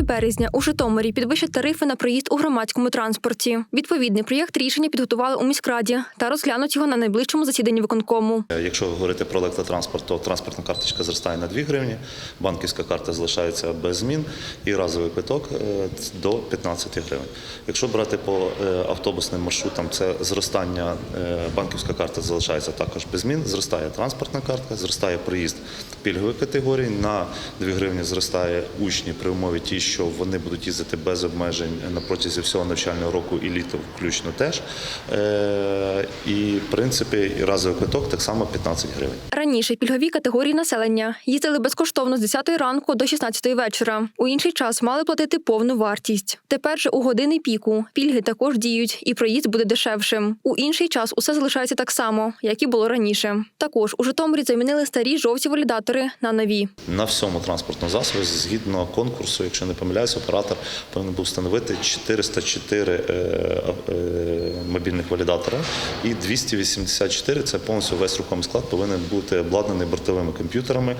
Наприкінці березня у Житомирі підвищать тарифи на проїзд у громадському транспорті. Відповідний проєкт рішення підготували у міськраді та розглянуть його на найближчому засіданні виконкому. Якщо говорити про електротранспорт, то транспортна карточка зростає на 2 гривні, банківська карта залишається без змін і разовий квиток е, до 15 гривень. Якщо брати по е, автобусним маршрутам, це зростання е, банківська карта залишається також без змін, зростає транспортна картка, зростає проїзд пільгової категорії, на 2 гривні зростає учні при умові ті, що вони будуть їздити без обмежень на протязі всього навчального року і літо включно теж. Е, І в принципі і разовий квиток так само 15 гривень. Раніше пільгові категорії населення їздили безкоштовно з 10 ранку до 16 вечора. У інший час мали платити повну вартість. Тепер же у години піку пільги також діють, і проїзд буде дешевшим. У інший час усе залишається так само, як і було раніше. Також у Житомирі замінили старі жовті валідатори на нові. На всьому транспортному засобі, згідно конкурсу, якщо не помиляюсь, оператор повинен був встановити 404 е, е, мобільних валідатора і 284 – це повністю весь рухомий склад повинен бути обладнаний бортовими комп'ютерами,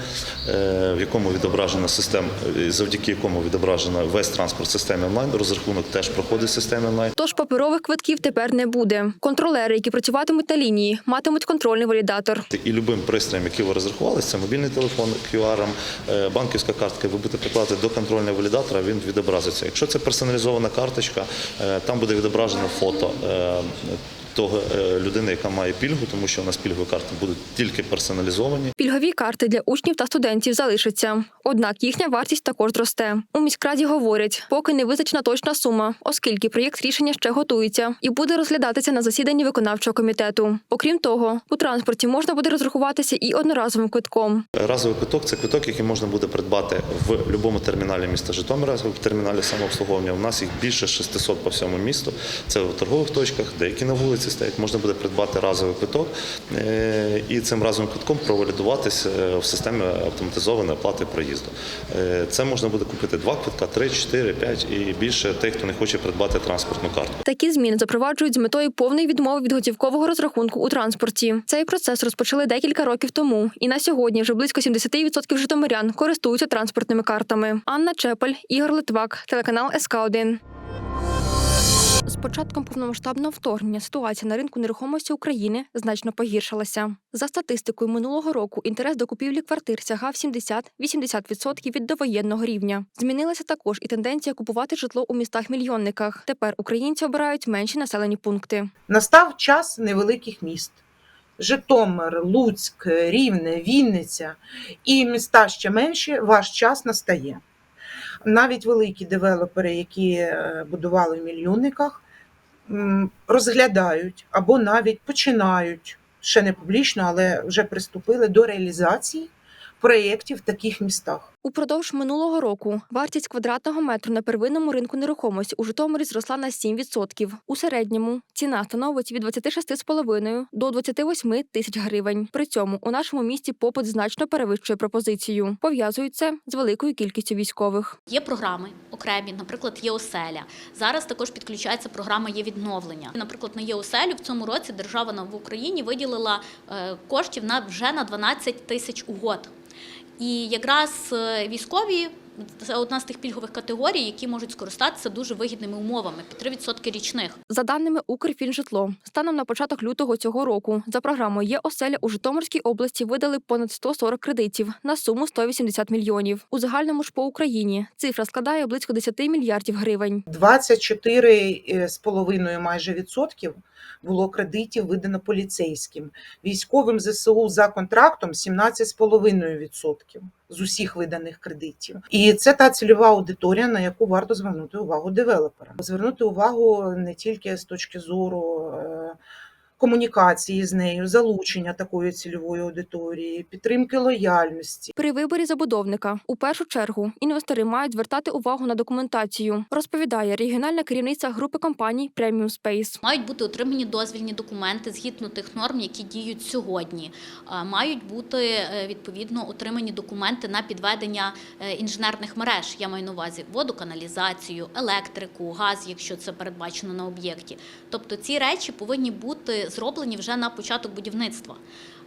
е, в якому відображена система, завдяки якому відображена весь транспорт в системі онлайн. Розрахунок теж проходить в системі онлайн. Тож паперових квитків тепер не буде. Контролери, які працюватимуть на лінії, матимуть контрольний валідатор. І любим пристроєм, який ви розрахували, це мобільний телефон, QR, банківська картка, ви будете прикладати до контрольного валідатора, він відобразиться. Якщо це персоналізована карточка, е, там буде відображено фото. Того е, людини, яка має пільгу, тому що у нас пільгові карти будуть тільки персоналізовані. Пільгові карти для учнів та студентів залишаться. Однак їхня вартість також зросте. У міськраді говорять, поки не визначена точна сума, оскільки проєкт рішення ще готується і буде розглядатися на засіданні виконавчого комітету. Окрім того, у транспорті можна буде розрахуватися і одноразовим квитком. Разовий квиток це квиток, який можна буде придбати в будь-якому терміналі міста Житомира, в терміналі самообслуговування. У нас їх більше 600 по всьому місту. Це в торгових точках, деякі на вулиці стоять. Можна буде придбати разовий квиток е, і цим разовим квитком провалідуватися в системі автоматизованої оплати проїзду. Е, Це можна буде купити два квитка, три, чотири, п'ять і більше тих, хто не хоче придбати транспортну карту. Такі зміни запроваджують з метою повної відмови від готівкового розрахунку у транспорті. Цей процес розпочали декілька років тому, і на сьогодні вже близько 70% житомирян користуються транспортними картами. Анна Чепель, Ігор Литвак, телеканал СК 1 з початком повномасштабного вторгнення ситуація на ринку нерухомості України значно погіршилася. За статистикою минулого року інтерес до купівлі квартир сягав 70-80% від довоєнного рівня. Змінилася також і тенденція купувати житло у містах-мільйонниках. Тепер українці обирають менші населені пункти. Настав час невеликих міст. Житомир, Луцьк, Рівне, Вінниця і міста ще менші, ваш час настає. Навіть великі девелопери, які е, будували в мільйонниках, розглядають або навіть починають ще не публічно, але вже приступили до реалізації проєктів в таких містах. Упродовж минулого року вартість квадратного метру на первинному ринку нерухомості у Житомирі зросла на 7%. У середньому ціна становить від 26,5 до 28 тисяч гривень. При цьому у нашому місті попит значно перевищує пропозицію. Пов'язують це з великою кількістю військових. Є програми окремі, наприклад, є оселя. Зараз також підключається програма є відновлення. Наприклад, на є оселю в цьому році держава в Україні виділила е, коштів на вже на 12 тисяч угод. І якраз е, військові це одна з тих пільгових категорій, які можуть скористатися дуже вигідними умовами під 3% річних. За даними Укрфінжитло, станом на початок лютого цього року за програмою є оселя у Житомирській області видали понад 140 кредитів на суму 180 мільйонів. У загальному ж по Україні цифра складає близько 10 мільярдів гривень. 24,5 майже відсотків було кредитів видано поліцейським. Військовим ЗСУ за контрактом 17,5 відсотків з усіх виданих кредитів. І це та цільова аудиторія, на яку варто звернути увагу девелоперам. Звернути увагу не тільки з точки зору. Комунікації з нею, залучення такої цільової аудиторії, підтримки лояльності, При виборі забудовника у першу чергу інвестори мають звертати увагу на документацію, розповідає регіональна керівниця групи компаній Premium Space. Мають бути отримані дозвільні документи згідно тих норм, які діють сьогодні. А, Мають бути е, відповідно отримані документи на підведення е, інженерних мереж. Я маю на увазі воду, каналізацію, електрику, газ, якщо це передбачено на об'єкті. Тобто ці речі повинні бути зроблені вже на початок будівництва.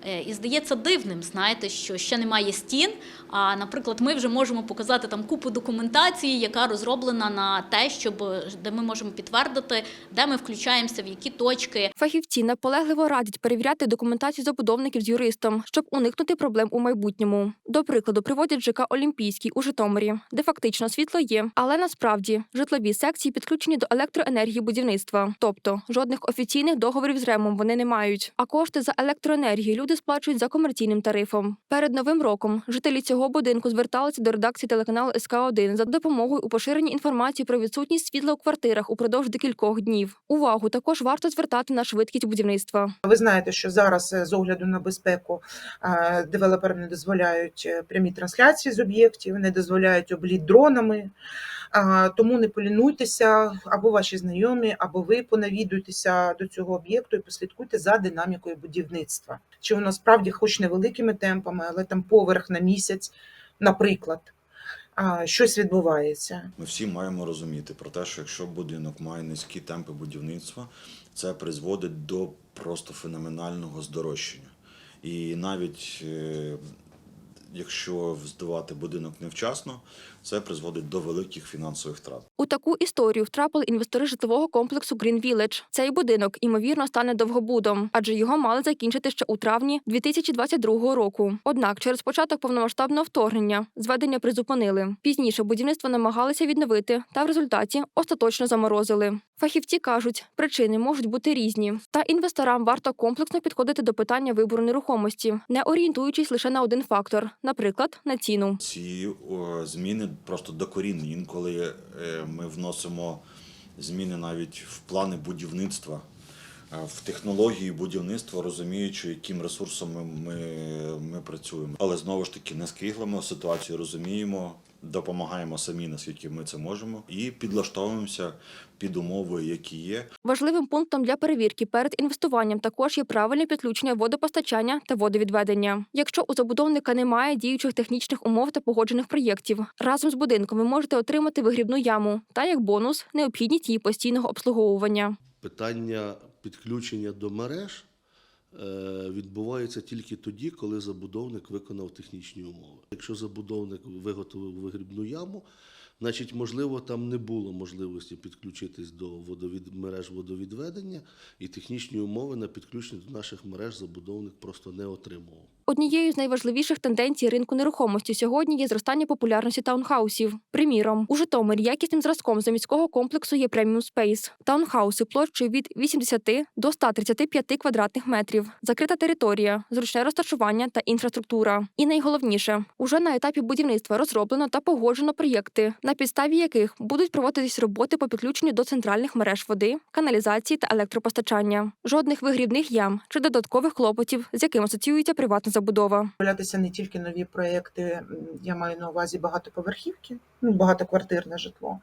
Е, І здається дивним, знаєте, що ще немає стін. А, наприклад, ми вже можемо показати там купу документації, яка розроблена на те, щоб де ми можемо підтвердити, де ми включаємося, в які точки. Фахівці наполегливо радять перевіряти документацію забудовників з юристом, щоб уникнути проблем у майбутньому. До прикладу, приводять ЖК Олімпійський у Житомирі, де фактично світло є, але насправді житлові секції підключені до електроенергії будівництва, тобто жодних офіційних договорів з ремом вони не мають. А кошти за електроенергію люди сплачують за комерційним тарифом. Перед новим роком жителі цього будинку зверталися до редакції телеканалу СК 1 за допомогою у поширенні інформації про відсутність світла у квартирах упродовж декількох днів. Увагу також варто звертати на швидкість будівництва. Ви знаєте, що зараз е, з огляду на безпеку девелоперам не дозволяють е, прямі трансляції з об'єктів, не дозволяють обліт дронами. Тому не полінуйтеся, або ваші знайомі, або ви понавідуйтеся до цього об'єкту і послідкуйте за динамікою будівництва. Чи воно справді, хоч невеликими темпами, але там поверх на місяць, наприклад, щось відбувається. Ми всі маємо розуміти про те, що якщо будинок має низькі темпи будівництва, це призводить до просто феноменального здорожчання. І навіть е, якщо здавати будинок невчасно, це призводить до великих фінансових втрат. У таку історію втрапили інвестори житлового комплексу Green Village. Цей будинок ймовірно стане довгобудом, адже його мали закінчити ще у травні 2022 року. Однак, через початок повномасштабного вторгнення зведення призупинили. Пізніше будівництво намагалися відновити, та в результаті остаточно заморозили. Фахівці кажуть, причини можуть бути різні. Та інвесторам варто комплексно підходити до питання вибору нерухомості, не орієнтуючись лише на один фактор, наприклад, на ціну. Ці о, зміни просто докорінні. Інколи е, ми вносимо зміни навіть в плани будівництва, е, в технології будівництва, розуміючи, яким ресурсом ми, ми, ми працюємо. Але знову ж таки не скиглимо ситуацію, розуміємо, допомагаємо самі, наскільки ми це можемо, і підлаштовуємося під умови, які є. Важливим пунктом для перевірки перед інвестуванням також є правильне підключення водопостачання та водовідведення. Якщо у забудовника немає діючих технічних умов та погоджених проєктів, разом з будинком ви можете отримати вигрібну яму та як бонус необхідність її постійного обслуговування. питання підключення до мереж відбувається тільки тоді, коли забудовник виконав технічні умови. Якщо забудовник виготовив вигрібну яму, значить, можливо, там не було можливості підключитись до водовід... мереж водовідведення, і технічні умови на підключення до наших мереж забудовник просто не отримував. Однією з найважливіших тенденцій ринку нерухомості сьогодні є зростання популярності таунхаусів. Приміром, у Житомирі якісним зразком заміського комплексу є преміум спейс. Таунхауси площею від 80 до 135 квадратних метрів, закрита територія, зручне розташування та інфраструктура. І найголовніше, уже на етапі будівництва розроблено та погоджено проєкти, на підставі яких будуть проводитись роботи по підключенню до центральних мереж води, каналізації та електропостачання. Жодних вигрібних ям чи додаткових клопотів, з яким асоціюється приватна забудова. З'являтися не тільки нові проекти, я маю на увазі багатоповерхівки, ну багатоквартирне житло,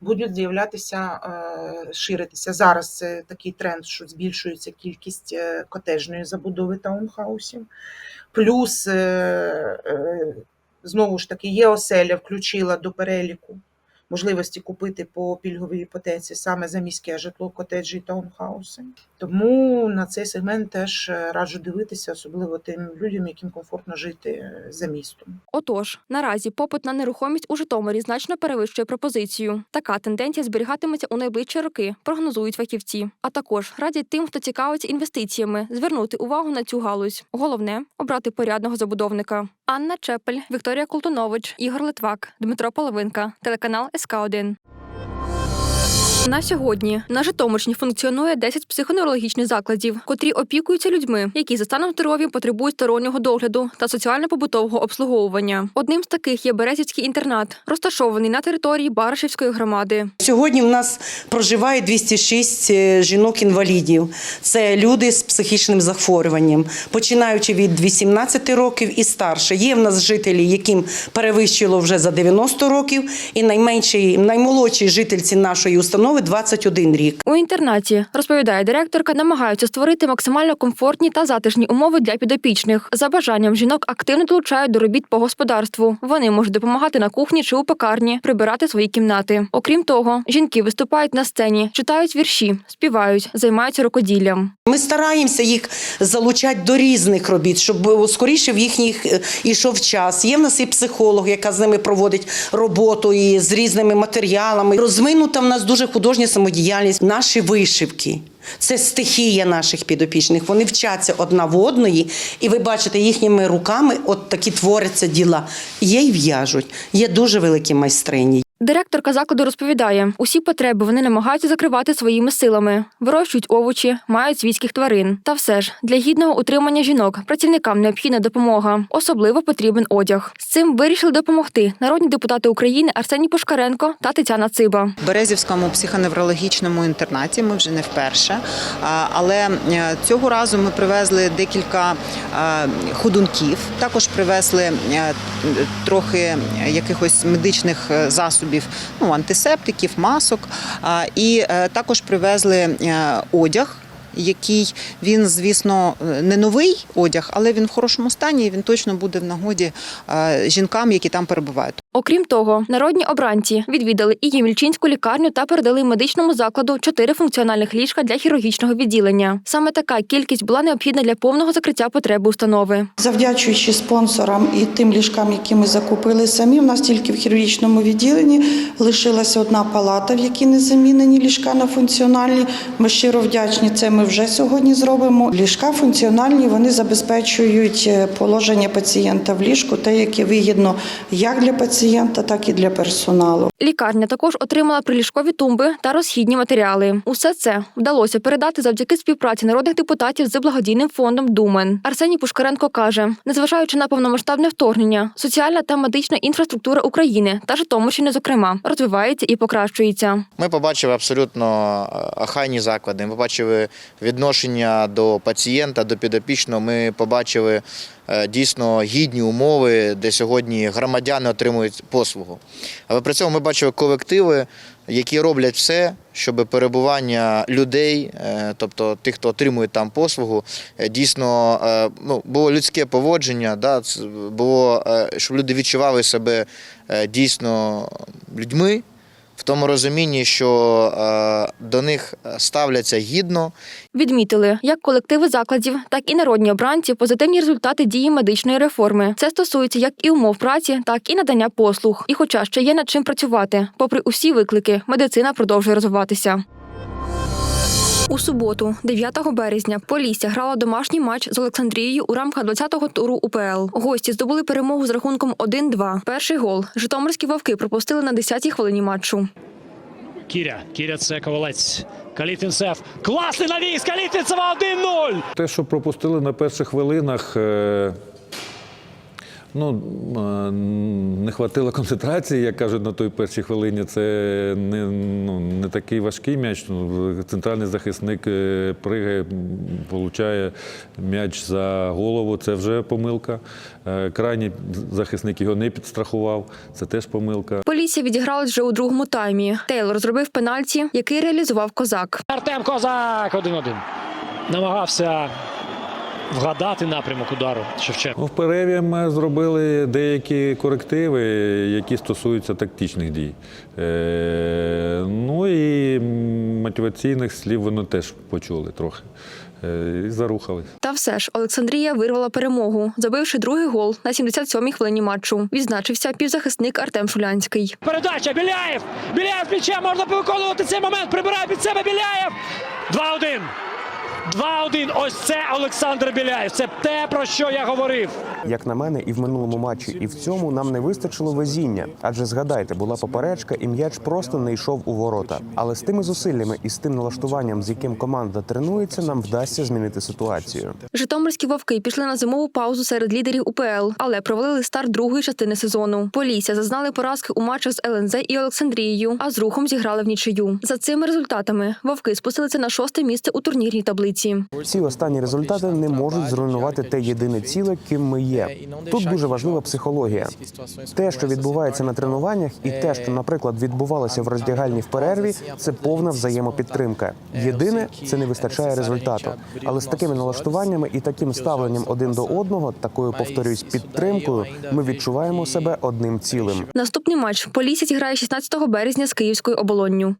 будуть з'являтися, е, ширитися. Зараз це такий тренд, що збільшується кількість е, котежної забудови таунхаусів. Плюс е, знову ж таки є оселя, включила до переліку можливості купити по пільговій іпотеці саме за міське житло, котеджі і таунхауси. Тому на цей сегмент теж е, раджу дивитися, особливо тим людям, яким комфортно жити е, за містом. Отож, наразі попит на нерухомість у Житомирі значно перевищує пропозицію. Така тенденція зберігатиметься у найближчі роки, прогнозують фахівці. А також радять тим, хто цікавиться інвестиціями, звернути увагу на цю галузь. Головне обрати порядного забудовника. Анна Чепель, Вікторія Колтунович, Ігор Литвак, Дмитро Половинка, телеканал СК 1 на сьогодні на Житомирщині функціонує 10 психоневрологічних закладів, котрі опікуються людьми, які за станом здоров'я потребують стороннього догляду та соціально-побутового обслуговування. Одним з таких є Березівський інтернат, розташований на території Баришівської громади. Сьогодні в нас проживає 206 жінок-інвалідів. Це люди з психічним захворюванням, починаючи від 18 років і старше. Є в нас жителі, яким перевищило вже за 90 років, і найменший, наймолодшій жительці нашої установи установи 21 рік. У інтернаті розповідає директорка, намагаються створити максимально комфортні та затишні умови для підопічних. За бажанням жінок активно долучають до робіт по господарству. Вони можуть допомагати на кухні чи у пекарні, прибирати свої кімнати. Окрім того, жінки виступають на сцені, читають вірші, співають, займаються рукоділлям. Ми стараємося їх залучати до різних робіт, щоб скоріше в їхніх е, ішов час. Є в нас і психолог, яка з ними проводить роботу і з різними матеріалами. Розвинута в нас дуже художня самодіяльність. Наші вишивки. Це стихія наших підопічних. Вони вчаться одна в одної, і ви бачите, їхніми руками от такі творяться діла. Є й в'яжуть, є дуже великі майстрині. Директорка закладу розповідає, усі потреби вони намагаються закривати своїми силами, вирощують овочі, мають свійських тварин. Та все ж для гідного утримання жінок працівникам необхідна допомога. Особливо потрібен одяг. З цим вирішили допомогти народні депутати України Арсеній Пушкаренко та Тетяна Циба. В Березівському психоневрологічному інтернаті ми вже не вперше. Але е, цього разу ми привезли декілька е, ходунків. Також привезли е, трохи якихось медичних е, засобів, ну антисептиків, масок. І е, також привезли е, одяг. Який він, звісно, е, не новий одяг, але він в хорошому стані. і Він точно буде в нагоді жінкам, які там перебувають. Окрім того, народні обранці відвідали і Ємільчинську лікарню та передали медичному закладу чотири функціональних ліжка для хірургічного відділення. Саме така кількість була необхідна для повного закриття потреби установи. Завдячуючи спонсорам і тим ліжкам, які ми закупили самі, в нас тільки в хірургічному відділенні лишилася одна палата, в якій не замінені ліжка на функціональні. Ми щиро вдячні. Це ми вже сьогодні зробимо. Ліжка функціональні вони забезпечують е, положення пацієнта в ліжку, те, яке вигідно як для пацієнта, так і для персоналу. Лікарня також отримала приліжкові тумби та розхідні матеріали. Усе це вдалося передати завдяки співпраці народних депутатів з благодійним фондом Думен. Арсеній Пушкаренко каже: незважаючи на повномасштабне вторгнення, соціальна та медична інфраструктура України та Житомирщини, зокрема, розвивається і покращується. Ми побачили абсолютно е, охайні заклади. Ми побачили відношення до пацієнта, до підопічного. Ми побачили е, дійсно гідні умови, де сьогодні громадяни отримують послугу. Але при цьому ми бачили колективи, які роблять все, щоб перебування людей, е, тобто тих, хто отримує там послугу, е, дійсно е, ну, було людське поводження, да, було, е, щоб люди відчували себе е, дійсно людьми в тому розумінні, що е, до них ставляться гідно. Відмітили як колективи закладів, так і народні обранці позитивні результати дії медичної реформи. Це стосується як і умов праці, так і надання послуг. І, хоча ще є над чим працювати, попри усі виклики, медицина продовжує розвиватися. У суботу, 9 березня, Полісся грала домашній матч з Олександрією у рамках 20-го туру УПЛ. Гості здобули перемогу з рахунком 1-2. Перший гол Житомирські вовки пропустили на 10-й хвилині матчу. Кіря. Кіря це ковалець. Калітінцев. Класний навіс! Калітінцева 1-0! Те, що пропустили на перших хвилинах, е, ну, не хватило концентрації, як кажуть, на той першій хвилині. Це не, ну, не такий важкий м'яч. Ну, Центральний захисник е, пригає, получає м'яч за голову. Це вже помилка. Е, Крайній захисник його не підстрахував. Це теж помилка. Полісся відіграли вже у другому таймі. Тейлор зробив пенальті, який реалізував козак. Артем Козак 1-1. Намагався вгадати напрямок удару Шевченко. Ну, в перерві ми зробили деякі корективи, які стосуються тактичних дій. Е, ну і мотиваційних слів вони теж почули трохи. Е, і зарухались. Та все ж Олександрія вирвала перемогу, забивши другий гол на 77-й хвилині матчу. Відзначився півзахисник Артем Шулянський. Передача Біляєв! Біляєв м'ячем можна виконувати цей момент. Прибирає під себе Біляєв. 2-1. 2-1. Ось це Олександр Біляєв. Це те, про що я говорив. Як на мене, і в минулому матчі, і в цьому нам не вистачило везіння. Адже згадайте, була поперечка, і м'яч просто не йшов у ворота. Але з тими зусиллями і з тим налаштуванням, з яким команда тренується, нам вдасться змінити ситуацію. Житомирські вовки пішли на зимову паузу серед лідерів УПЛ, але провалили старт другої частини сезону. Полісся зазнали поразки у матчах з ЛНЗ і Олександрією, а з рухом зіграли в нічию. За цими результатами вовки спустилися на шосте місце у турнірній таблиці. Одиниці. Ці останні результати не можуть зруйнувати те єдине ціле, ким ми є. Тут дуже важлива психологія. Те, що відбувається на тренуваннях, і те, що, наприклад, відбувалося в роздягальні в перерві, це повна взаємопідтримка. Єдине, це не вистачає результату. Але з такими налаштуваннями і таким ставленням один до одного, такою повторюсь, підтримкою, ми відчуваємо себе одним цілим. Наступний матч Полісся зіграє 16 березня з Київською оболонню.